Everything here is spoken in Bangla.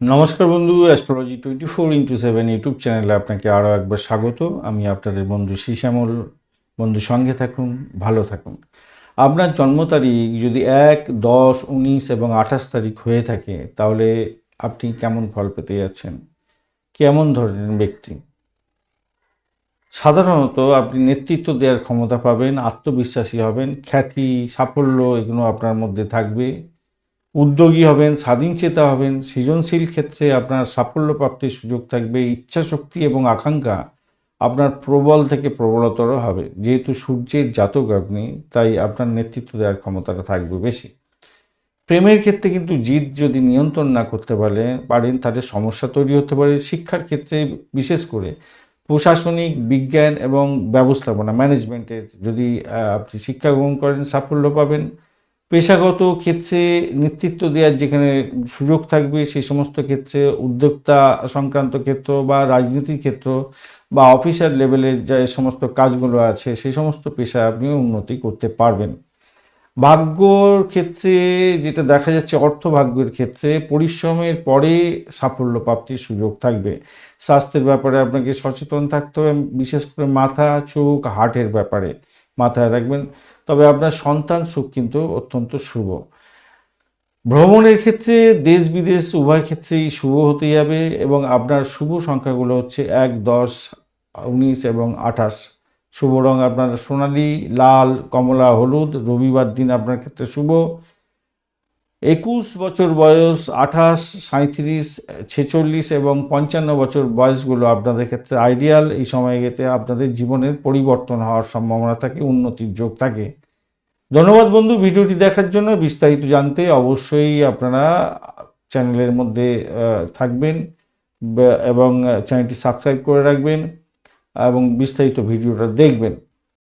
নমস্কার বন্ধু astrology twenty four into seven YouTube চ্যানেলে আপনাকে আরও একবার স্বাগত। আমি আপনাদের বন্ধু শ্রীশ্যামল। বন্ধু, সঙ্গে থাকুন, ভালো থাকুন। আপনার জন্ম তারিখ যদি এক, দশ, উনিশ এবং আঠাশ তারিখ হয়ে থাকে, তাহলে আপনি কেমন ফল পেতে যাচ্ছেন? কেমন ধরনের ব্যক্তি? সাধারণত আপনি নেতৃত্ব দেওয়ার ক্ষমতা পাবেন, আত্মবিশ্বাসী হবেন, খ্যাতি, সাফল্য এগুলো আপনার মধ্যে থাকবে। উদ্যোগী হবেন স্বাধীন চেতা হবেন, সৃজনশীল ক্ষেত্রে আপনার সাফল্য প্রাপ্তির সুযোগ থাকবে ইচ্ছা শক্তি এবং আকাঙ্ক্ষা আপনার প্রবল থেকে প্রবলতর হবে। যেহেতু সূর্যের জাতক আপনি, তাই আপনার নেতৃত্ব দেওয়ার ক্ষমতাটা থাকবে বেশি। প্রেমের ক্ষেত্রে কিন্তু জিদ যদি নিয়ন্ত্রণ না করতে পারেন পারেন তাদের সমস্যা তৈরি হতে পারে। শিক্ষার ক্ষেত্রে বিশেষ করে প্রশাসনিক, বিজ্ঞান এবং ব্যবস্থাপনা, ম্যানেজমেন্টের যদি আপনি শিক্ষা গ্রহণ করেন, সাফল্য পাবেন। পেশাগত ক্ষেত্রে নেতৃত্ব দেওয়ার যেখানে সুযোগ থাকবে, সেই সমস্ত ক্ষেত্রে উদ্যোক্তা সংক্রান্ত ক্ষেত্র বা রাজনীতির ক্ষেত্র বা অফিসার লেভেলের যে সমস্ত কাজগুলো আছে, সেই সমস্ত পেশায় আপনি উন্নতি করতে পারবেন। ভাগ্যর ক্ষেত্রে যেটা দেখা যাচ্ছে, অর্থ ভাগ্যের ক্ষেত্রে পরিশ্রমের পরে সাফল্য প্রাপ্তির সুযোগ থাকবে। স্বাস্থ্যের ব্যাপারে আপনাকে সচেতন থাকতে হবে, বিশেষ করে মাথা, চোখ, হার্টের ব্যাপারে মাথায় রাখবেন। তবে আপনার সন্তান সুখ কিন্তু অত্যন্ত শুভ। ভ্রমণের ক্ষেত্রে দেশ বিদেশ উভয় ক্ষেত্রেই শুভ হতে যাবে এবং আপনার শুভ সংখ্যাগুলো হচ্ছে এক, দশ, উনিশ এবং আঠাশ। শুভ রং আপনার সোনালি, লাল, কমলা, হলুদ, রবিবার দিন আপনার ক্ষেত্রে শুভ। একুশ বছর বয়স, আঠাশ সাঁত্রিশ ছেচল্লিশ এবং পঞ্চান্ন বছর বয়সগুলো আপনাদের ক্ষেত্রে আইডিয়াল এই সময়তে আপনাদের জীবনের পরিবর্তন হওয়ার সম্ভাবনা থাকে, উন্নতির যোগ থাকে। ধন্যবাদ বন্ধু ভিডিওটি দেখার জন্য। বিস্তারিত জানতে অবশ্যই আপনারা চ্যানেলের মধ্যে থাকবেন এবং চ্যানেলটি সাবস্ক্রাইব করে রাখবেন এবং বিস্তারিত ভিডিওটা দেখবেন।